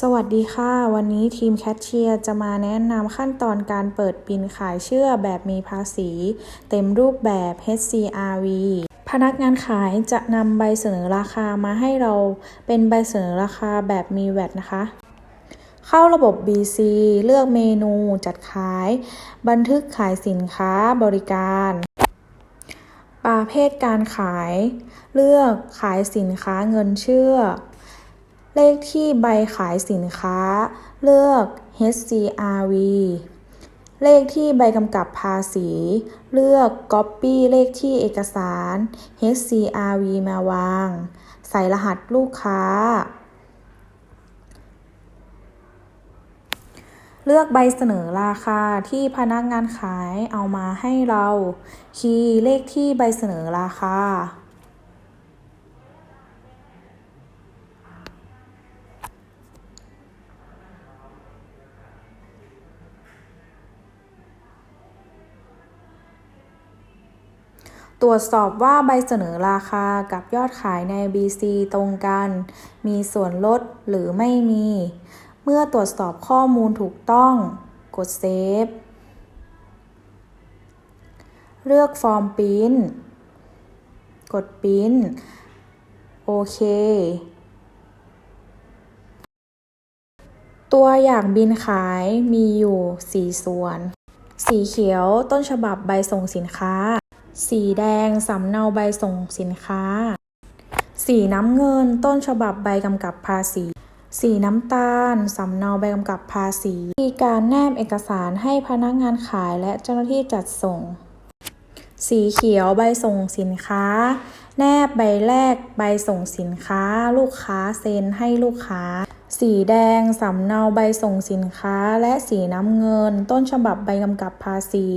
สวัสดีค่ะ วันนี้ทีมแคชเชียร์จะมาแนะนำขั้นตอนการเปิดบินขายเชื่อแบบมีภาษี เต็มรูปแบบ HCRV พนักงานขายจะนำใบเสนอราคามาให้เราเป็นใบเสนอราคาแบบมีแวดนะคะ เข้าระบบ BC เลือกเมนูจัดขาย บันทึกขายสินค้าบริการ ประเภทการขาย เลือกขายสินค้าเงินเชื่อ เลขที่ใบขายสินค้า เลือก HCRV เลขที่ใบกำกับภาษี เลือก Copy เลขที่เอกสาร HCRV มาวาง ใส่รหัสลูกค้า เลือกใบเสนอราคาที่พนักงานขายเอามาให้เรา คีย์เลขที่ใบเสนอราคา ตรวจสอบว่าใบเสนอราคากับยอดขายใน BC ตรงกัน มีส่วนลดหรือไม่มี เมื่อตรวจสอบข้อมูลถูกต้อง กดเซฟ เลือกฟอร์มปริ้น กดปริ้น โอเค ตัวอย่างบินขายมีอยู่ 4 ส่วน สีเขียวต้นฉบับใบส่งสินค้า สีแดงสำเนาใบส่งสินค้า สีน้ำเงิน ต้นฉบับใบกำกับภาษี สีน้ำตาลสำเนาใบกำกับภาษีมีการแนบเอกสารให้พนักงานขายและเจ้าหน้าที่จัดส่ง สีเขียวใบส่งสินค้า แนบใบแรกใบส่งสินค้า ลูกค้าเซ็นให้ลูกค้า สีแดง สำเนาใบส่งสินค้า และสีน้ำเงิน ต้นฉบับใบกำกับภาษี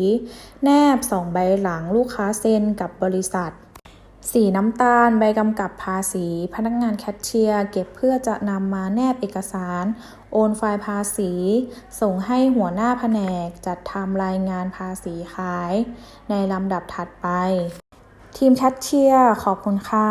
แนบสองใบหลังลูกค้าเซ็นกับบริษัท สีน้ำตาล ใบกำกับภาษี พนักงานแคชเชียร์เก็บเพื่อจะนำมาแนบเอกสาร โอนไฟล์ภาษี ส่งให้หัวหน้าแผนกจัดทำรายงานภาษีขาย ในลำดับถัดไป ทีมแคชเชียร์ขอบคุณค่ะ